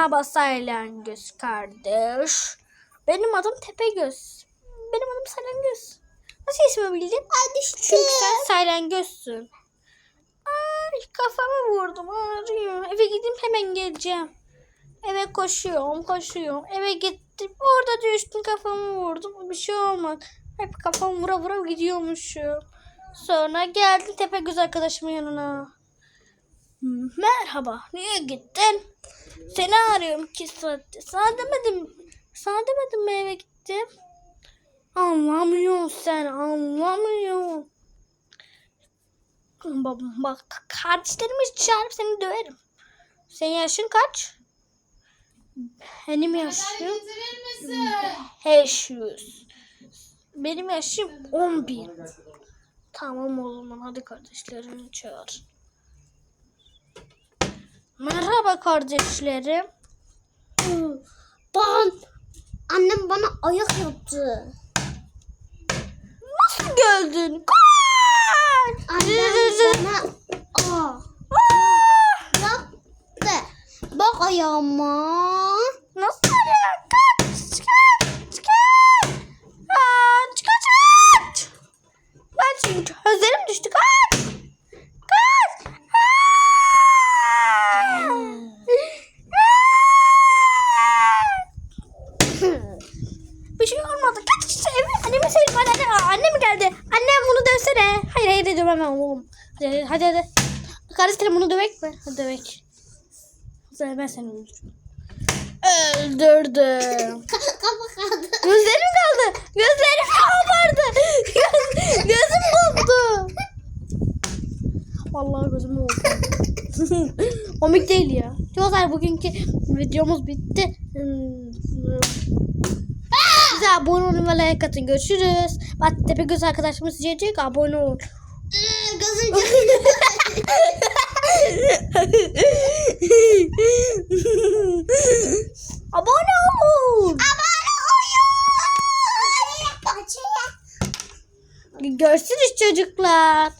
Merhaba Saylengöz kardeş. Benim adım Tepegöz. Benim adım Saylengöz. Nasıl ismi bildin? Düştü. Çünkü sen Saylengöz'sün. Ay kafamı vurdum ağrıyor. Eve gideyim hemen geleceğim. Eve koşuyorum koşuyorum. Eve gittim orada düştüm kafamı vurdum. Bir şey olmadı. Hep kafamı vura vura gidiyormuşum. Sonra geldim Tepegöz arkadaşımın yanına. Merhaba. Niye gittin? Seni arıyorum ki saatte. Sana demedim. Sana demedim mi eve gittim? Anlamıyorsun sen. Anlamıyorsun. Babam bak kardeşlerimi çağırıp seni döverim. Senin yaşın kaç? Benim yaşım 500. Benim yaşım 11. Tamam o zaman hadi kardeşlerini çağır. Merhaba kardeşlerim. Ben annem bana ayak yaptı. Nasıl geldin? Kaç! Annem bana aa, yaptı. Bak ayağıma. Nasıl ya? Kaç! Kaç! Kaç! Kaç! Kaç! Kaç! Kaç! Gözlerim düştü. Kaç! Kaç! Bir şey olmadı. Kaç işte eve. Anneme söyle. Hadi hadi. Aa, Annem geldi. Annem bunu dövsene. Hayır hayır dövemem oğlum. Hadi hadi hadi. Kardeşlerim bunu dövek mi? Hadi dövek. Hadi ben seni öldürürüm. Öldürdüm. Kafa kaldı. Gözlerim kaldı. Gözlerim kabardı. Göz, gözüm koptu. Vallahi gözüm oldu. Komik değil ya. Çocuklar bugünkü videomuz bitti. Bize abone olun ve like atın. Görüşürüz. Bak tepe göz arkadaşımız diyecek abone olun. Ee, Gözüm abone olun. Abone olun. Görüşürüz çocuklar.